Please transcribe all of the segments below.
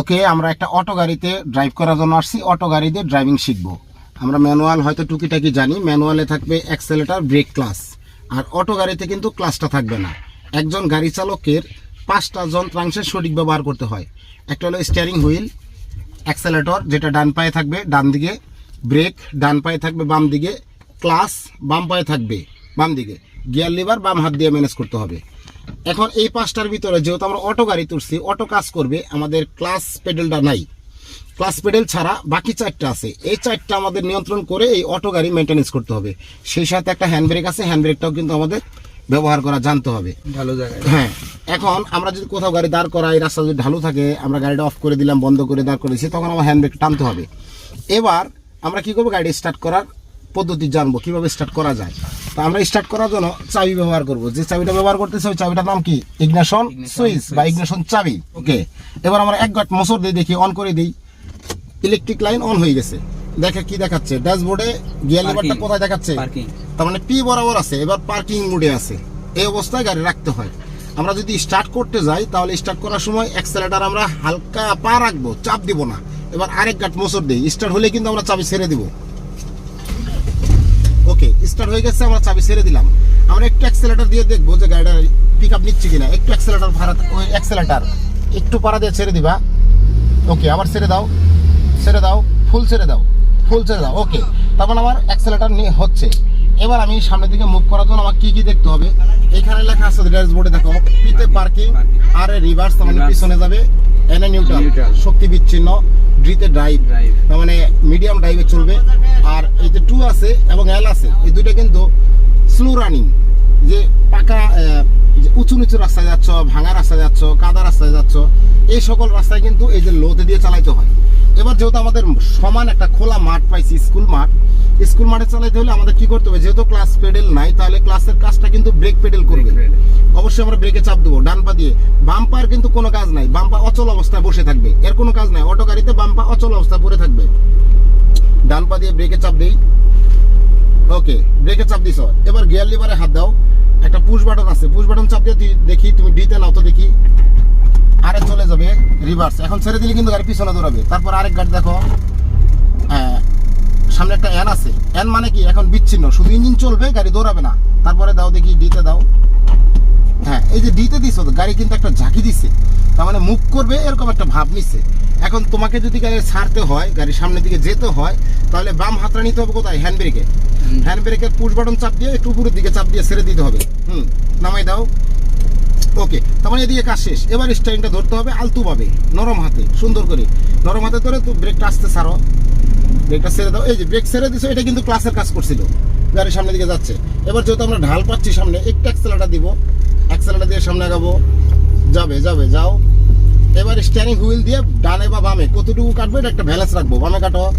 ওকে, আমরা একটা অটো গাড়িতে ড্রাইভ করার জন্য আসছি, অটো গাড়িতে ড্রাইভিং শিখব। আমরা ম্যানুয়াল হয়তো টুকিটাকি জানি ম্যানুয়ালে থাকবে অ্যাক্সেলেটার ব্রেক ক্লাস আর অটো গাড়িতে কিন্তু ক্লাসটা থাকবে না। একজন গাড়ি চালকের পাঁচটা যন্ত্রাংশের সঠিক ব্যবহার করতে হয়। একটা হলো স্টিয়ারিং হুইল অ্যাক্সেলেটর যেটা ডান পায়ে থাকবে, ডান দিকে ব্রেক ডান পায়ে থাকবে, বাম দিকে ক্লাস বাম পায়ে থাকবে, বাম দিকে। গিয়ার লিভার বাম হাত দিয়ে ম্যানেজ করতে হবে। এখন এই পাঁচটার ভিতরে যেহেতু আমরা অটো গাড়ি তুলছি অটো কাজ করবে আমাদের ক্লাস পেডেলটা নাই। ক্লাস পেডেল ছাড়া বাকি চারটা আছে। এই চারটা আমাদের নিয়ন্ত্রণ করে এই অটো গাড়ি মেনটেনেন্স করতে হবে। সেই সাথে একটা হ্যান্ড ব্রেক আছে হ্যান্ড ব্রেকটাও কিন্তু আমাদের ব্যবহার করা জানতে হবে। ভালো জায়গায়। হ্যাঁ এখন আমরা যদি কোথাও গাড়ি দাঁড় করাই রাস্তা যদি ঢালু থাকে আমরা গাড়িটা অফ করে দিলাম বন্ধ করে দাঁড় করেছি তখন আমার হ্যান্ড ব্রেক টানতে হবে। এবার আমরা কি করব গাড়ি স্টার্ট করার পদ্ধতি জানব কীভাবে স্টার্ট করা যায়। তো আমরা স্টার্ট করার জন্য চাবি ব্যবহার করব। যে চাবিটা ব্যবহার করতেছে ওই চাবিটার নাম কি? ইগনেশন সুইচ বা ইগনেশন চাবি। ওকে এবার আমরা এক গাট মোসর দিয়ে দেখি অন করে দিই। ইলেকট্রিক লাইন অন হয়ে গেছে। দেখে কি দেখাচ্ছে? ড্যাশবোর্ডে গিয়ার লিভারটা কোথায় দেখাচ্ছে? পার্কিং তার মানে পি বরাবর আছে। এবার পার্কিং মোডে আছে। এই অবস্থায় গাড়ি রাখতে হয়। আমরা যদি স্টার্ট করতে যাই তাহলে স্টার্ট করার সময় অ্যাক্সেলেটার আমরা হালকা পা রাখব চাপ দিব না। এবার আরেক গাট মোচর দিই। স্টার্ট হলে কিন্তু আমরা চাবি ছেড়ে দিব। স্টার্ট হয়ে গেছে, আমরা চাবি ছেড়ে দিলাম। আমরা একটু অ্যাক্সেলেটার দিয়ে দেখব যে গাড়িটা পিক আপ নিচ্ছে কিনা। একটু অ্যাক্সেলেটার ভাড়া ওই অ্যাক্সেলেটার একটু পাড়া দিয়ে ছেড়ে দিবা। ওকে আবার ছেড়ে দাও। ছেড়ে দাও। ফুল ছেড়ে দাও। ফুল ছেড়ে দাও। ওকে তখন আমার অ্যাক্সেলেটার নিয়ে হচ্ছে। এবার আমি সামনের দিকে মুভ করার জন্য আমার কি কি দেখতে হবে? এখানে লেখা আছে ড্যাশবোর্ডে দেখো পিতে পার্কিং আর রিভার্স তার মানে পিছনে যাবে এনে নিউট্রাল শক্তি বিচ্ছিন্ন ড্রিতে ড্রাইভ তার মানে মিডিয়াম ড্রাইভে চলবে। আর এই যে টু আছে এবং এল আছে এই দুইটা কিন্তু স্লো রানিং যে পাকা যে উঁচু নিচু রাস্তায় যাচ্ছ ভাঙা রাস্তায় যাচ্ছ কাদা রাস্তায় যাচ্ছ এই সকল রাস্তায় কিন্তু এই যে লোতে দিয়ে চালাইতে হয়। এবার যেহেতু আমাদের সমান একটা খোলা মাঠ পাইছি স্কুল মাঠ স্কুল মাঠে চালাইতে হলে আমাদের কি করতে হবে? যেহেতু ক্লাস পেডেল নাই তাহলে ক্লাসের কাজটা কিন্তু ব্রেক পেডেল করবে। অবশ্যই আমরা ব্রেকে চাপ দেবো ডান পা দিয়ে। বাম্পার কিন্তু কোনো কাজ নাই বাম্পা অচল অবস্থায় বসে থাকবে। এর কোনো কাজ নাই অটো গাড়িতে বাম্পা অচল অবস্থায় পড়ে থাকবে। ডান পা দিয়ে ব্রেকে চাপ দেই। ওকে ব্রেকে চাপ দিছ। এবার গিয়ার লিভারে হাত দাও। একটা পুশ বাটন আছে। পুশ বাটন চাপ দিয়ে দেখি তুমি ডিতে নাও তো দেখি। আরে চলে যাবে রিভার্স এখন ছেড়ে দিলে কিন্তু গাড়ি পিছনে দৌড়াবে। তারপর আরেক গাড়ি দেখো। সামনে একটা এন আছে। এন মানে কি? এখন বিচ্ছিন্ন। শুধু ইঞ্জিন চলবে, গাড়ি দৌড়াবে না। তারপরে দাও দেখি ডিতে দাও। হ্যাঁ এই যে ডিতে দিছো তো গাড়ি কিন্তু একটা ঝাঁকি দিছে। তার মানে মুভ করবে এরকম একটা ভাব নিচ্ছে এখন তোমাকে যদি গাড়ি ছাড়তে হয় গাড়ি সামনের দিকে যেতে হয় তাহলে বাম হাতটা নিতে হবে কোথায়? হ্যান্ড ব্রেকে। হ্যান্ড ব্রেকের পুশ বাটন চাপ দিয়ে একটু উপরের দিকে চাপ দিয়ে ছেড়ে দিতে হবে। হুম নামাই দাও। ওকে তার মানে এদিকে কাজ শেষ। এবার স্টারিংটা ধরতে হবে আলতুভাবে নরম হাতে সুন্দর করে। নরম হাতে ধরে তো ব্রেকটা আসতে ছাড়ো। ব্রেকটা ছেড়ে দাও। এই যে ব্রেক ছেড়ে দিছো এটা কিন্তু ক্লাসের কাজ করছিল। গাড়ির সামনের দিকে যাচ্ছে। এবার যেহেতু আমরা ঢাল পাচ্ছি সামনে, একটু অ্যাক্সেলাটা দিব। অ্যাক্সেলাটা দিয়ে সামনে আগাবো। যাবে যাবে, যাও। এবার স্টিয়ারিং হুইল দিয়ে ডানে বা বামে কতটুকু কাটবো, এটা একটা ব্যালেন্স রাখব। বামে কাটো।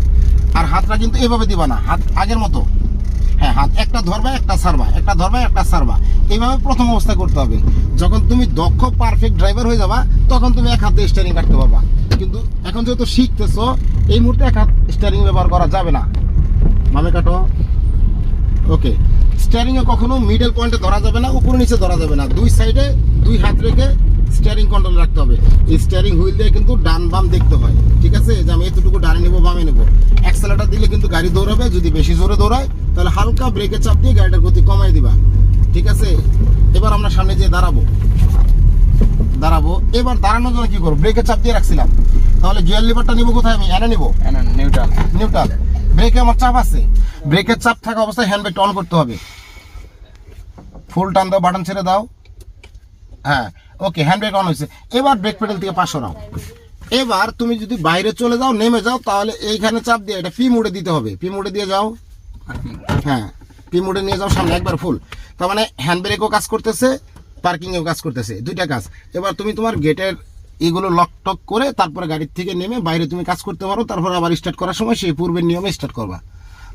আর হাতটা কিন্তু এভাবে দিবা না, হাত আগের মতো। হ্যাঁ হাত একটা ধরবা, একটা সারবা, একটা ধরবা, একটা সারবা। এইভাবে প্রথম অবস্থায় করতে হবে। যখন তুমি দক্ষ পারফেক্ট ড্রাইভার হয়ে যাবা, তখন তুমি এক হাত দিয়ে স্টিয়ারিং কাটতে পারবা। কিন্তু এখন যেহেতু শিখতেছো, এই মুহূর্তে এক হাত স্টিয়ারিং ব্যবহার করা যাবে না। বামে কাটো। ওকে স্টিয়ারিং এ কখনো মিডল পয়েন্টে ধরা যাবে না উপরে নিচে ধরা যাবে না। দুই সাইডে দুই হাত রেখে স্টিয়ারিং কন্ট্রোল রাখতে হবে। এই স্টিয়ারিং হুইল দিয়ে কিন্তু ডান বাম দেখতে হয়। ঠিক আছে? যে আমি এতটুকু ডানে নেব বামে নেব। অ্যাক্সেলেটার দিলে কিন্তু গাড়ি দৌড়াবে। যদি বেশি জোরে দৌড়ায় তাহলে হালকা ব্রেকে চাপ দিয়ে গাড়িটার গতি কমাই দিবা। ঠিক আছে? এবার আমরা সামনে যেয়ে দাঁড়াবো। দাঁড়াবো। এবার দাঁড়ানোর জন্য কি করব? ব্রেকে চাপ দিয়ে রাখছিলাম। তাহলে গিয়ার লিভারটা নিবো কোথায় আমি? এনে নিবো? নিউট্রাল নিউট্রাল ব্রেকে আমার চাপ আছে। ব্রেকের চাপ থাকা অবস্থায় হ্যান্ড ব্রেকটা অন করতে হবে। ফুল টান দাও বাটন ছেড়ে দাও। হ্যাঁ ওকে হ্যান্ড ব্রেক অন হয়েছে। এবার ব্রেক পেডাল থেকে পাশে নাও এবার তুমি যদি বাইরে চলে যাও, নেমে যাও, তাহলে এইখানে চাপ দিয়ে এটা পি মোডে দিতে হবে। পি মোডে দিয়ে যাও। হ্যাঁ পি মোডে নিয়ে যাও সামনে, একবার ফুল তার মানে হ্যান্ড ব্রেকও কাজ করতেছে পার্কিংয়েও কাজ করতেছে। দুইটা কাজ। এবার তুমি তোমার গেটের এগুলো লক টক করে তারপরে গাড়ির থেকে নেমে বাইরে তুমি কাজ করতে পারো, তারপর আবার স্টার্ট করার সময় সেই পূর্বের নিয়মে স্টার্ট করবা।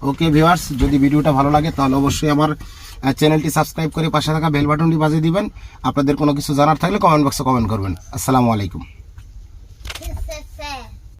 ওকে ভিউয়ার্স যদি ভিডিওটা ভালো লাগে তাহলে অবশ্যই আমার চ্যানেলটি সাবস্ক্রাইব করে পাশে থাকা বেল বাটনটি বাজিয়ে দিবেন। আপনাদের কোনো কিছু জানার থাকলে কমেন্ট বক্সে কমেন্ট করবেন। আসসালামু আলাইকুম।